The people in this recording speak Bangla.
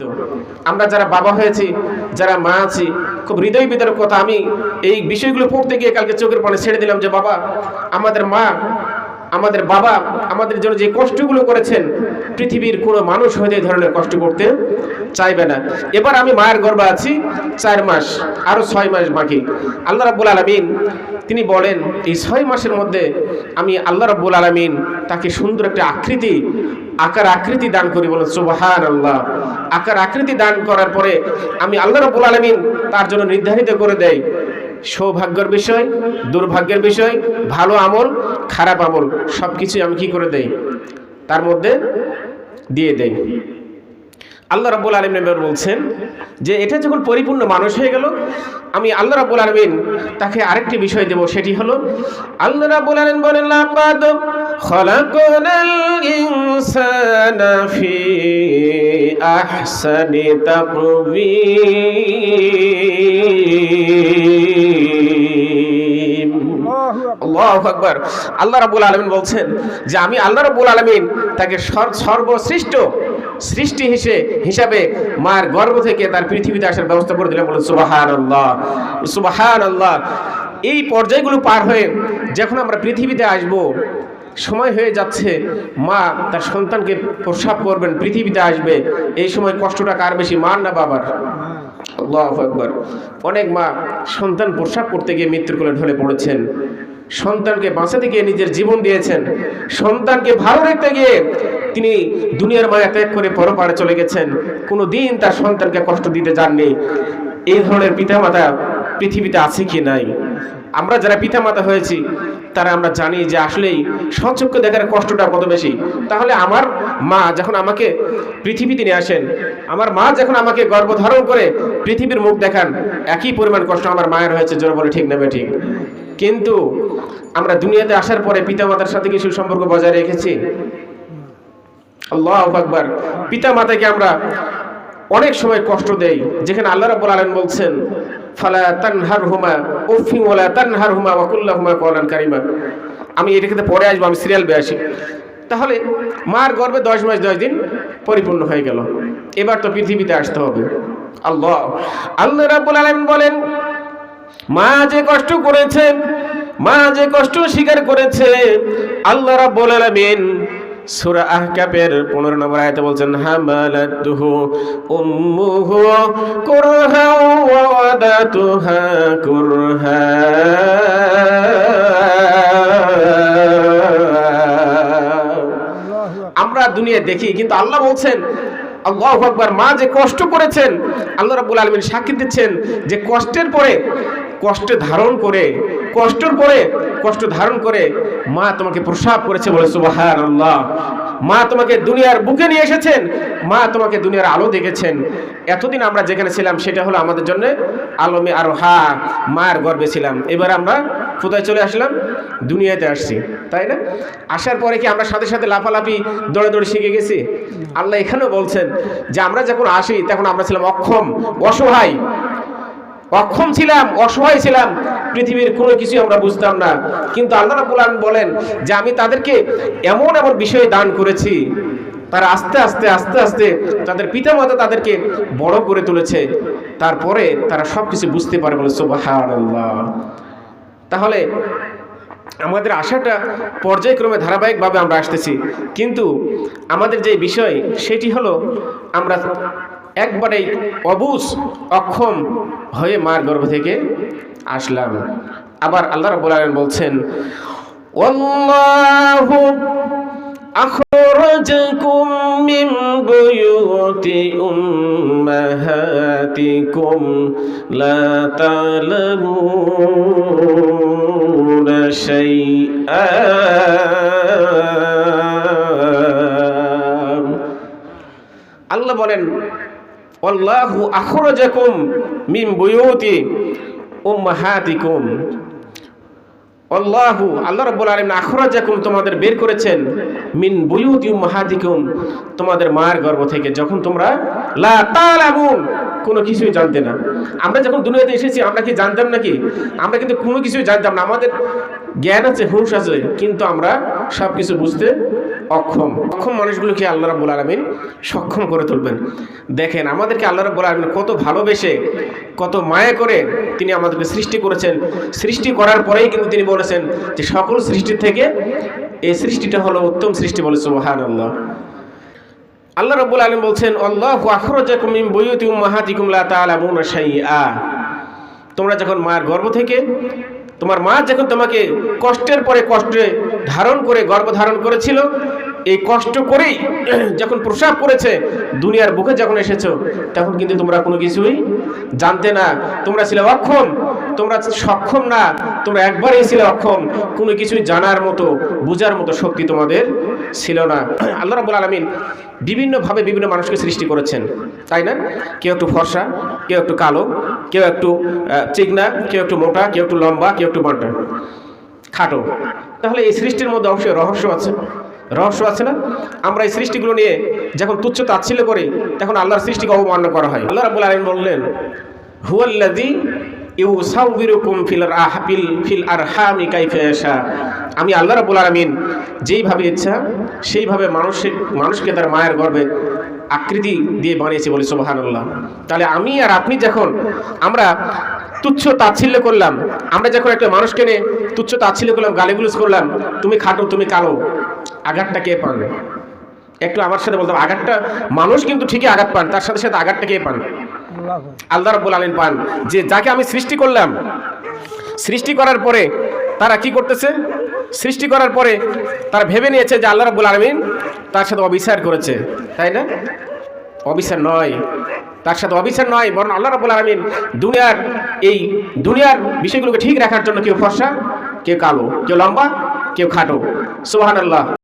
তো আমরা যারা বাবা হয়েছি, যারা মা আছি, খুব হৃদয় বিদারক কথা, আমি এই বিষয়গুলো পড়তে গিয়ে কালকে চোখের পানি ছেড়ে দিলাম যে, বাবা, আমাদের মা, আমাদের বাবা, আমাদের জন্য যে কষ্টগুলো করেছেন, পৃথিবীর কোনো মানুষ হয়তো এই ধরনের কষ্ট করতে চাইবে না। এবার আমি মায়ের গর্ভে আছি, চার মাস, আরও ছয় মাস বাকি। আল্লাহ রাব্বুল আলমিন, তিনি বলেন, এই ছয় মাসের মধ্যে আমি আল্লাহ রাব্বুল আলমিন তাকে সুন্দর একটা আকৃতি, আকার আকৃতি দান করি বলেন সুবাহান আল্লাহ আকার আকৃতি দান করার পরে আমি আল্লাহ রবুল আলমিন তার জন্য নির্ধারিত করে দেয় সৌভাগ্যের বিষয়, দুর্ভাগ্যের বিষয়, ভালো আমল, খারাপ আমল সব কিছুই আমি কি করে দেই? তার মধ্যে দিয়ে দেই। আল্লাহ রাব্বুল আলমিন এবার বলছেন যে এটা যখন পরিপূর্ণ মানুষ হয়ে গেল, আমি আল্লাহ রাব্বুল আলমিন তাকে আরেকটি বিষয় দেব, সেটি হলো আল্লাহ রাব্বুল আলমিন বলেন আল্লাহু আকবার। আল্লাহ রাব্বুল আলামিন বলছেন যে, আমি আল্লাহ রাব্বুল আলামিন তাকে সর- সর্বশ্রেষ্ঠ সৃষ্টি হিসেবে হিসাবে মার গর্ভ থেকে তার পৃথিবীতে আসার ব্যবস্থা করে দিলেন বলে সুবহানাল্লাহ। সুবহানাল্লাহ। এই পর্যায়গুলো পার হয়ে যখন আমরা পৃথিবীতে আসব, সময় হয়ে যাচ্ছে, মা তার সন্তানকে প্রসাব করবেন, পৃথিবীতে আসবে। এই সময় কষ্টটা কার বেশি, মার না বাবার? আল্লাহ অনেক মা সন্তান প্রসাব করতে গিয়ে মৃত্যুর কোলে ঢলে পড়েছেন। সন্তানকে বাঁচাতে গিয়ে নিজের জীবন দিয়েছেন। সন্তানকে ভালো রাখতে গিয়ে তিনি দুনিয়ার মায়া ত্যাগ করে পরপারে চলে গেছেন। কোনো দিন তার সন্তানকে কষ্ট দিতে যাননি। এই ধরনের পিতামাতা পৃথিবীতে আছে কি নাই? আমরা যারা পিতামাতা হয়েছি, তারা আমরা জানি যে আসলেই সচক্ষে দেখার কষ্টটা কত বেশি। তাহলে আমার মা যখন আমাকে পৃথিবীতে নিয়ে আসেন, আমার মা যখন আমাকে গর্ভধারণ করে পৃথিবীর মুখ দেখান, একই পরিমাণ কষ্ট আমার মায়ের হয়েছে, জোর বলে ঠিক নেবে ঠিক? কিন্তু আমরা দুনিয়াতে আসার পরে পিতামাতার সাথে কিছু সম্পর্ক বজায় রেখেছি। আল্লাহ আকবার। পিতা মাতাকে আমরা অনেক সময় কষ্ট দেই, যেখানে আল্লাহ রাব্বুল আলামিন বলছেন, ফালা তানহারহুমা উফি ওয়ালা তানহারহুমা ওয়া কুল্লাহুমা কওলান কারিমা। আমি এটা কিন্তু পরে আসব, আমি সিরিয়াল বে আসি। তাহলে মার গর্ভে দশ মাস, দশ দিন পরিপূর্ণ হয়ে গেল। এবার তো পৃথিবীতে আসতে হবে। আল্লাহ। আল্লাহ রাব্বুল আলামিন বলেন মা যে কষ্ট করেছেন মা যে কষ্ট স্বীকার করেছে, আল্লাহ রাব্বুল আলামিন সূরা আহকাফের 15 নম্বর বলছেন আমরা দুনিয়া দেখি, কিন্তু আল্লাহ বলছেন, আল্লাহ আকবার, মা যে কষ্ট করেছেন, আল্লাহ রাব্বুল আলামিন সাক্ষী দিচ্ছেন যে কষ্টের পরে কষ্ট ধারণ করে, কষ্টের পরে, কষ্ট ধারণ করে মা তোমাকে প্রসাব করেছে বলে সুবহানাল্লাহ। মা তোমাকে দুনিয়ার বুকে নিয়ে এসেছেন, মা তোমাকে দুনিয়ার আলো দেখেছেন। এতদিন আমরা যেখানে ছিলাম সেটা হলো আমাদের জন্য আলমে আর হা মায়ের গর্বে ছিলাম। এবার আমরা কোথায় চলে আসলাম? দুনিয়াতে আসছি, তাই না? আসার পরে কি আমরা সাথে সাথে লাফালাফি দৌড়ে দৌড়ে শিখে গেছি? আল্লাহ এখানেও বলছেন যে আমরা যখন আসি তখন আমরা ছিলাম অক্ষম, অসহায়। অক্ষম ছিলাম, অসহায় ছিলাম, পৃথিবীর কোনো কিছু আমরা বুঝতাম না। কিন্তু আল্লাহ আলামিন বলেন যে আমি তাদেরকে এমন এমন বিষয় দান করেছি, তারা আস্তে আস্তে আস্তে আস্তে তাদের পিতামাতা তাদেরকে বড় করে তুলেছে। তারপরে তারা সব কিছু বুঝতে পারে বলে তাহলে আমাদের আশাটা পর্যায়ক্রমে ধারাবাহিকভাবে আমরা আসতেছি। কিন্তু আমাদের যে বিষয়, সেটি হলো আমরা একবারেই অবুজ অক্ষম হয়ে মার গর্ভ থেকে আসলাম আবার আল্লাহ রাব্বুল আলামিন বলছেন ওয়াল্লাহু أخرجكم من بيوت أمهاتكم لا تعلمون شيئا আল্লাহু আখরাজাকুম মিন বুয়ুতি উম্মাহাতিকুম আল্লাহু আল্লাহ রাব্বুল আলামিন আখরাজাকুম তোমাদের বের করেছেন মিন বুয়ুতি উম্মাহাতিকুম তোমাদের মায়ের গর্ভ থেকে। যখন তোমরা লা তালামুন, কোনো কিছুই জানতে না। আমরা যখন দুনিয়াতে এসেছি, আমরা কি জানতাম নাকি? আমরা কিন্তু কোনো কিছুই জানতাম না। আমাদের জ্ঞান আছে, হুঁশ আছে, কিন্তু আমরা সব কিছু বুঝতে অক্ষম। অক্ষম মানুষগুলোকে আল্লাহ রাব্বুল আলমিন সক্ষম করে তুলবেন। দেখেন, আমাদেরকে আল্লাহ রাব্বুল আলমিন কত ভালোবেসে, কত মায়া করে তিনি আমাদেরকে সৃষ্টি করেছেন। সৃষ্টি করার পরেই কিন্তু তিনি বলেছেন যে সকল সৃষ্টির থেকে এই সৃষ্টিটা হলো উত্তম সৃষ্টি বলে সুবাহান আল্লাহ আল্লাহ রাব্বুল আলামিন বলছেন, আল্লাহু আখরাজাকুম বুয়ুতি উম্মাহাতিকুম লা শাইআ। তোমরা যখন মায়ের গর্ভ থেকে, তোমার মা যখন তোমাকে কষ্টের পরে কষ্টে ধারণ করে, গর্ভ ধারণ করেছিল এই কষ্ট করেই যখন প্রসাব করেছে দুনিয়ার বুকে যখন এসেছ, তখন কিন্তু তোমরা কোনো কিছুই জানতে না। তোমরা ছিলে অক্ষম, তোমরা সক্ষম না, তোমরা একবারই ছিলে অক্ষম। কোনো কিছুই জানার মতো, বোঝার মতো শক্তি তোমাদের ছিল না। আল্লাহ রাবুল আলমিন বিভিন্নভাবে বিভিন্ন মানুষকে সৃষ্টি করেছেন, তাই না? কেউ একটু ফর্সা, কেউ একটু কালো, কেউ একটু চিকনা, কেউ একটু মোটা, কেউ একটু লম্বা, কেউ একটু বান্টা খাটো। তাহলে এই সৃষ্টির মধ্যে অবশ্যই রহস্য আছে। রহস্য আছে না? আমরা এই সৃষ্টিগুলো নিয়ে যখন তুচ্ছ তাচ্ছিল্য করি, তখন আল্লাহর সৃষ্টিকে অবমান্য করা হয়। আল্লাহ রাবুল আলমিন বললেন, হুয়াল্লাযী ইউসাউবিরুকুম ফিল আহফিল ফিল আরহামি কাইফা ইয়াশা। আমি আল্লাহ রাব্বুল আলামিন যেইভাবে ইচ্ছা, সেইভাবে মানুষের, মানুষকে তার মায়ের গর্ভে আকৃতি দিয়ে বানিয়েছে বলে, সুবহানাল্লাহ। তাহলে আমি আর আপনি যখন আমরা তুচ্ছ তাচ্ছিল্য করলাম, আমরা যখন একটা মানুষকে নিয়ে তুচ্ছ তাচ্ছিল্য করলাম, গালিগুলোজ করলাম, তুমি খাটো, তুমি কালো আঘাতটা কে পান একটু আমার সাথে বলতাম আঘাতটা মানুষ কিন্তু ঠিকই আঘাত পান, তার সাথে সাথে আঘাতটা কে পান? আল্লাহ রাব্বুল আলামিন পান। যে যাকে আমি সৃষ্টি করলাম, সৃষ্টি করার পরে তারা কি করতেছে? সৃষ্টি করার পরে তারা ভেবে নিয়েছে যে আল্লাহ রাব্বুল আলামিন তার সাথে অবিচার করেছে, তাই না? অবিচার নয়, তার সাথে অবিচার নয়, বরং আল্লাহ রাব্বুল আলামিন দুনিয়ার এই দুনিয়ার বিষয়গুলোকে ঠিক রাখার জন্য কেউ ফর্সা, কেউ কালো, কেউ লম্বা কেউ খাটো। সুবহানাল্লাহ।